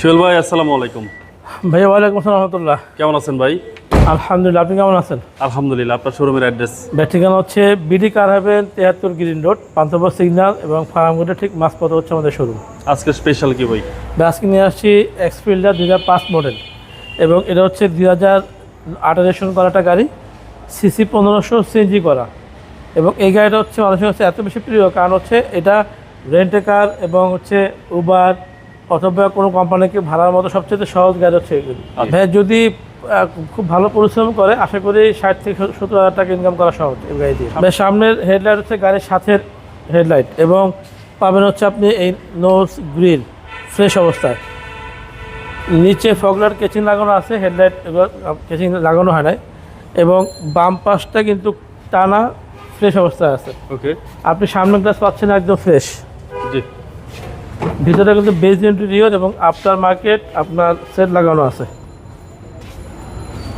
সোহেল ভাই আসসালামু আলাইকুম। ভাইয়া ওয়ালাইকুম আসসালাম রহমতুল্লাহ। কেমন আছেন ভাই? আলহামদুলিল্লাহ আপনি কেমন আছেন? আলহামদুলিল্লাহ আপনার শোরুমের অ্যাড্রেস। ভাই ঠিকানা হচ্ছে বিডি কার হাবেন তেহাত্তর গ্রিন রোড পান্তবর সিগন্যাল এবং ফার্মগোডে ঠিক মাঝপথে হচ্ছে আমাদের শোরুম। আজকে স্পেশাল কি ভাই? ভাই আজকে নিয়ে আসছি এক্সফিল্ডার দুই হাজার পাঁচ মডেল এবং এটা হচ্ছে দুই হাজার আঠারোশন করা একটা গাড়ি সিসি পনেরোশো সিএনজি করা। এবং এই গাড়িটা হচ্ছে মানুষের কাছে এত বেশি প্রিয় কারণ হচ্ছে এটা রেন্টে কার এবং হচ্ছে উবার অথবা কোনো কোম্পানিকে ভাড়ার মতো সবচেয়ে সহজ গাড়ি হচ্ছে এগুলি। আচ্ছা। ভাই যদি খুব ভালো পরিশ্রম করে আশা করি ষাট থেকে সত্তর হাজার টাকা ইনকাম করা সহজ এই গাড়ি দিয়ে। সামনের হেডলাইট হচ্ছে গাড়ির সাথের হেডলাইট এবং পাবেন হচ্ছে আপনি এই নোজ গ্রিল ফ্রেশ অবস্থায়। নিচে ফগলার কেচিং লাগানো আছে হেডলাইট কেচিং লাগানো হয় নাই। এবং বাম পাশটা কিন্তু টানা ফ্রেশ অবস্থায় আছে। ওকে আপনি সামনে গ্লাস পাচ্ছেন একদম ফ্রেশ ভিতরে কিন্তু বেজ ইন্টেরিয়র এবং আফটার মার্কেট আপনার সেট লাগানো আছে।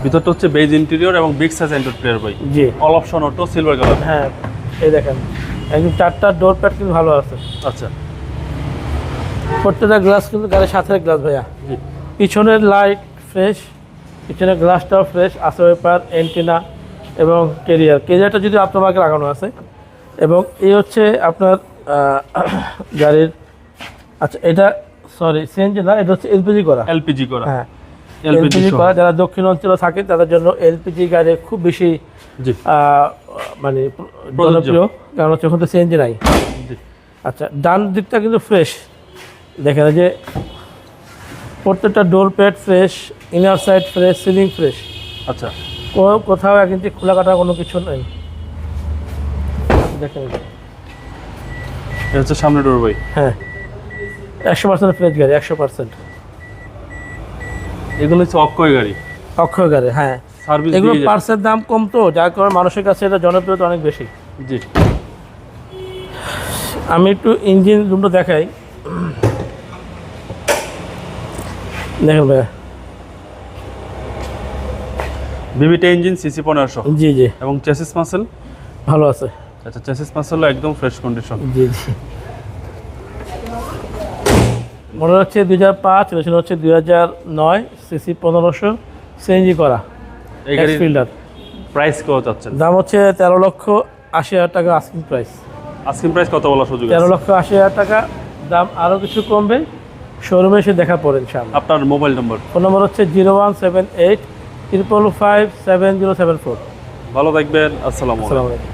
ভিতরটা হচ্ছে বেজ ইন্টেরিয়র এবং বিগ সাইজ এন্টার প্লেয়ার ভাই। জি। All option auto silver colour হ্যাঁ এই দেখেন একদম চারটা ডোর প্যাড কিন্তু ভালো আছে। আচ্ছা। প্রত্যেকটা গ্লাস কিন্তু গাড়ির সাথে গ্লাস ভাইয়া। জি। পিছনের লাইট ফ্রেশ পিছনের গ্লাসটাও ফ্রেশ আছে ওয়েপার এন্টিনা এবং কেরিয়ার কেরিয়ারটা যদি আপনার লাগানো আছে। এবং এই হচ্ছে আপনার গাড়ির আচ্ছা এটা সরি সিএনজি না এটা হচ্ছে এলপিজি করা। এলপিজি করা। হ্যাঁ এলপিজি করা যারা দক্ষিণ অঞ্চলে থাকে তাদের জন্য এলপিজি গাড়ি খুব বেশি মানে জনপ্রিয় কারণ হচ্ছে ওখানে সিএনজি নাই। আচ্ছা ডান দিকটা কিন্তু ফ্রেশ দেখেন যে প্রত্যেকটা door pad fresh inner side fresh ceiling fresh আচ্ছা। কোথাও এক ইঞ্চি খোলা কাটা কোনো কিছু নেই। দেখেন এটা হচ্ছে সামনে ডোর ভাই হ্যাঁ। একশো পার্সেন্ট ফ্রেশ গাড়ি একশো পার্সেন্ট। এগুলো হচ্ছে অক্ষয় গাড়ি। অক্ষয় গাড়ি হ্যাঁ। সার্ভিস এগুলো পার্সের দাম কম তো যার কারণে মানুষের কাছে এটা জনপ্রিয়তা অনেক বেশি। জি। আমি একটু ইঞ্জিন রুমটা দেখাই। দেখেন ভাইয়া। ভিভিটা ইঞ্জিন সিসি পনেরোশো। জি জি। এবং চেসিস মাসেল ভালো আছে। আচ্ছা চেসিস মাসেল একদম ফ্রেশ কন্ডিশন জি জি। মনে হচ্ছে দুই হাজার পাঁচ রেশন হচ্ছে দুই হাজার নয় সিসি পনেরোশো সিএনজি করা ফিল্ডার প্রাইস কত চাচ্ছেন? দাম হচ্ছে তেরো লক্ষ আশি হাজার টাকা আস্কিং প্রাইস আস্কিং প্রাইস কত বলা সুযোগ তেরো লক্ষ আশি হাজার টাকা দাম আরও কিছু কমবে শোরুমে এসে দেখা পড়ে ইনশাআল্লাহ। আপনার মোবাইল নম্বর ফোন নম্বর হচ্ছে zero one seven eight triple five seven zero seven four ভালো থাকবেন আসসালামু আলাইকুম।